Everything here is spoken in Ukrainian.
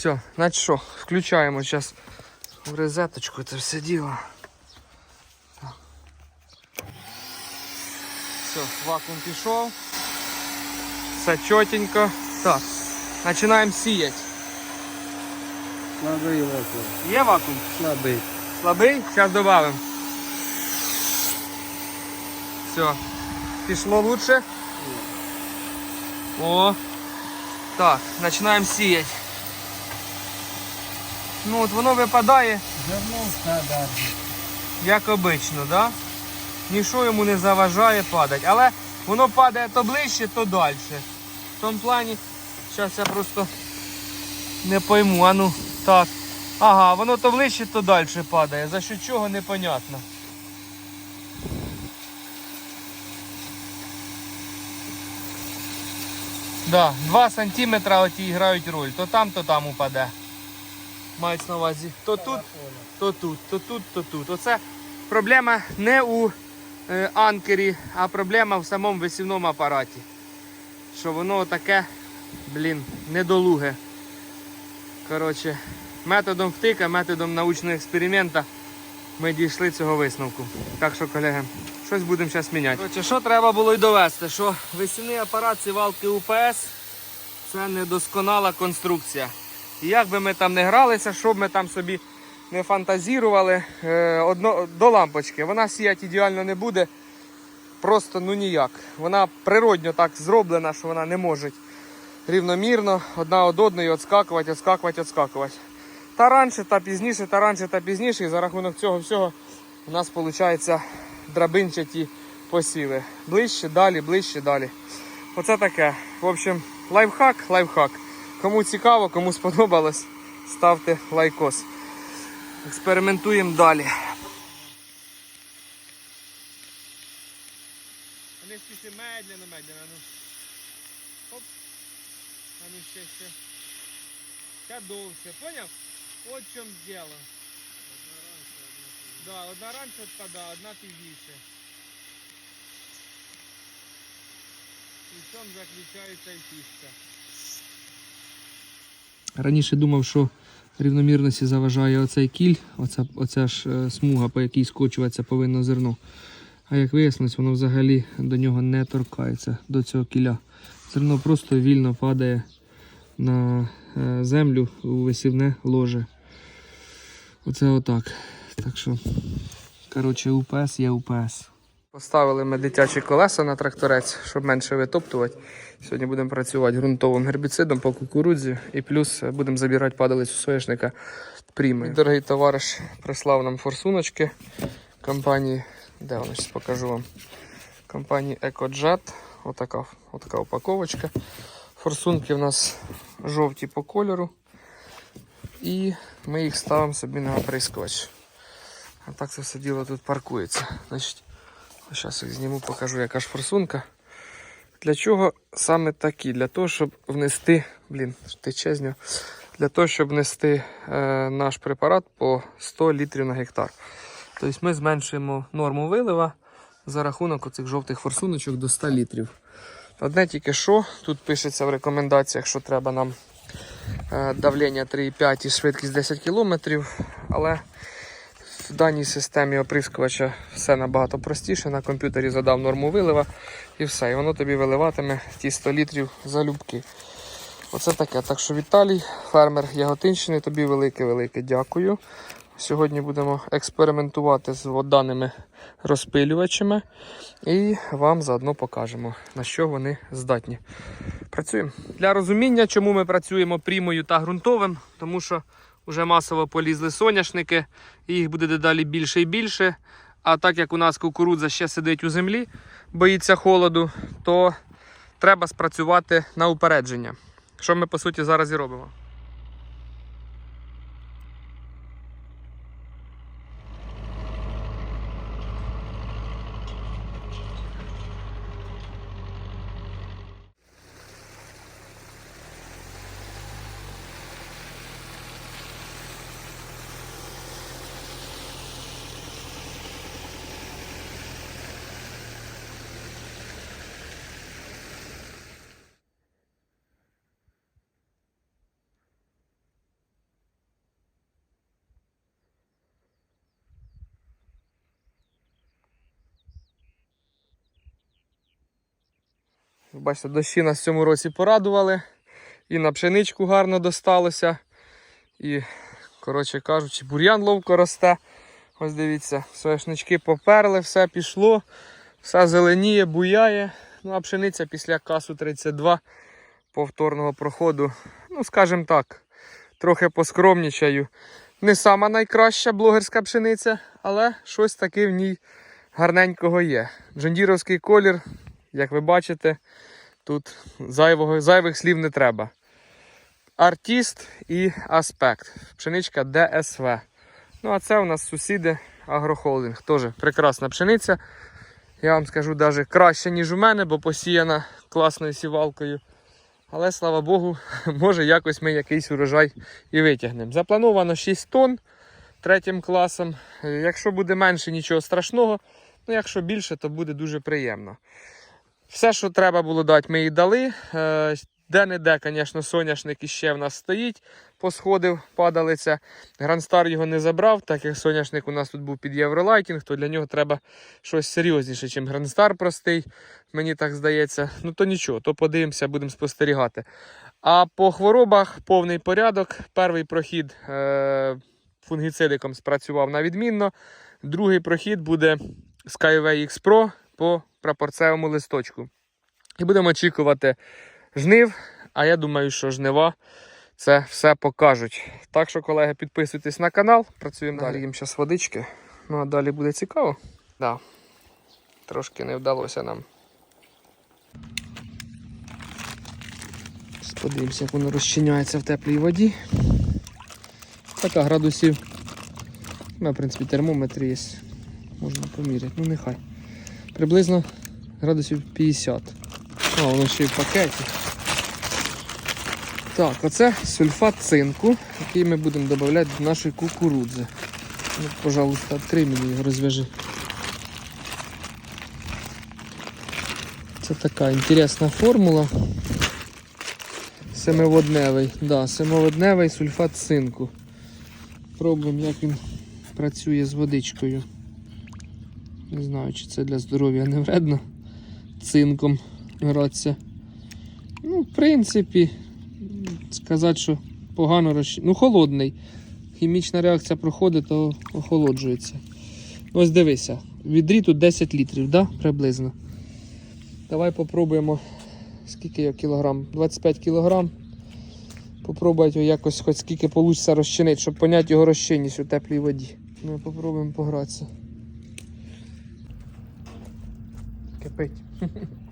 Все, значить що, включаємо зараз в розеточку це все діло. Все, вакуум пішов. Все чотенько. Так, починаємо сіяти. Слабий вакуум. Є вакуум? Слабий. Слабий? Зараз додамо. Все. Пішло лучше? О. Так, починаємо сіяти. Ну от воно випадає, як обично, да? Нічого йому не заважає падати. Але воно падає то ближче, то далі. В тому плані, зараз я просто не пойму. А ну, так. Ага, воно то ближче, то далі падає. За що чого непонятно. Да, 2 сантиметра оті грають роль. То там, то там упаде. Мають на увазі. То тут, то тут, то тут, то тут. Оце проблема не у е, анкері, а проблема в самому висівному апараті. Що воно таке, блін, недолуге. Коротше, методом втика, методом научного експеримента ми дійшли цього висновку. Так що, колеги, щось будемо зараз міняти. Коротше, що треба було й довести? Що висівний апарат сівалки УПС це недосконала конструкція. І як би ми там не гралися, що б ми там собі не фантазірували, е, одно, до лампочки. Вона сіяти ідеально не буде. Просто ну ніяк. Вона природньо так зроблена, що вона не може рівномірно одна од одної відскакувати, відскакувати, відскакувати. Та раніше, та пізніше, та раніше, та пізніше. І за рахунок цього всього у нас виходить драбинчаті посіви. Ближче, далі, ближче, далі. Оце таке. В общем, лайфхак, лайфхак. Кому цікаво, кому сподобалось, ставте лайкос. Експериментуємо далі. Не спіши медленно, медленно. Ну. Оп. А ну ще, ще. Ще довше, поняв? От в чому діло. Да, одна раніше відпадає, одна пізніше. І в цьому заключається і фішка. Раніше думав, що рівномірності заважає оцей кіль, оця, оця ж е, смуга, по якій скочуватися повинно зерно. А як вияснилось, воно взагалі до нього не торкається, до цього кіля. Зерно просто вільно падає на е, землю у висівне ложе. Оце отак. Так що, коротше, УПС є УПС. Поставили ми дитячі колеса на тракторець, щоб менше витоптувати. Сьогодні будемо працювати ґрунтовим гербіцидом по кукурудзі і плюс будемо забирати падалицю соняшника прімою. Дорогий товариш прислав нам форсуночки компанії, де вони зараз покажу вам. Компанії EcoJet. Отака, отака упаковочка. Форсунки в нас жовті по кольору. І ми їх ставимо собі на оприскувач. А так це все діло тут паркується. Значить, Зараз їх зніму, покажу, яка ж форсунка. Для чого саме такі? Для того, щоб внести, блін, тече з нього. Для того, щоб внести е, наш препарат по 100 літрів на гектар. Тобто ми зменшуємо норму вилива за рахунок оцих жовтих форсуночок до 100 літрів. Одне тільки що, тут пишеться в рекомендаціях, що треба нам е, давлення 3,5 і швидкість 10 км, але в даній системі оприскувача все набагато простіше. На комп'ютері задав норму вилива і все. І воно тобі виливатиме ті 100 літрів залюбки. Оце таке. Так що Віталій, фермер Яготинщини, тобі велике-велике дякую. Сьогодні будемо експериментувати з даними розпилювачами і вам заодно покажемо, на що вони здатні. Працюємо. Для розуміння, чому ми працюємо прімою та ґрунтовим, тому що вже масово полізли соняшники, їх буде дедалі більше і більше. А так як у нас кукурудза ще сидить у землі, боїться холоду, то треба спрацювати на упередження. Що ми по суті зараз і робимо. Бачите, дощі нас в цьому році порадували. І на пшеничку гарно досталося. І, коротше кажучи, бур'ян ловко росте. Ось дивіться, соняшнички поперли, все пішло, все зеленіє, буяє. Ну а пшениця після касу 32 повторного проходу, ну, скажімо так, трохи поскромнічаю. Не сама найкраща блогерська пшениця, але щось таке в ній гарненького є. Джондіровський колір, як ви бачите, тут зайвого, зайвих слів не треба. Артіст і аспект. Пшеничка ДСВ. Ну, а це у нас сусіди Агрохолдинг. Теж прекрасна пшениця. Я вам скажу навіть краще, ніж у мене, бо посіяна класною сівалкою. Але слава Богу, може якось ми якийсь урожай і витягнемо. Заплановано 6 тонн третім класом. Е, Якщо буде менше, нічого страшного. Ну, якщо більше, то буде дуже приємно. Все, що треба було дати, ми їй дали. Е, Де-не-де, звісно, соняшник іще в нас стоїть, посходив, падалиця. Грандстар його не забрав, так як соняшник у нас тут був під євролайтінг, то для нього треба щось серйозніше, ніж Грандстар простий, мені так здається. Ну то нічого, то подивимося, будемо спостерігати. А по хворобах повний порядок. Перший прохід е- фунгіцидиком спрацював на відмінно. Другий прохід буде Skyway X Pro по прапорцевому листочку. І будемо очікувати жнив, а я думаю, що жнива це все покажуть. Так що, колеги, підписуйтесь на канал, працюємо далі. Їм зараз водички. Ну а далі буде цікаво. Да. Трошки не вдалося нам. Подивимося, як воно розчиняється в теплій воді. Така градусів. У в принципі, термометр є. Можна поміряти. Ну нехай. Приблизно градусів 50. А, воно ще й в пакеті. Так, оце сульфат цинку, який ми будемо додавати до нашої кукурудзи. Ну, пожалуйста, три мені його розв'яжи. Це така інтересна формула. Семиводневий, да, семиводневий сульфат цинку. Пробуємо, як він працює з водичкою. Не знаю, чи це для здоров'я не вредно цинком гратися. Ну, в принципі, сказати, що погано розчин... Ну, холодний. Хімічна реакція проходить, то охолоджується. Ось дивися, відрі тут 10 літрів, да? приблизно. Давай попробуємо. Скільки я кілограм? 25 кілограм. Попробувати його якось хоч скільки вийде розчинити, щоб поняти його розчинність у теплій воді. Ми попробуємо погратися. Кипить.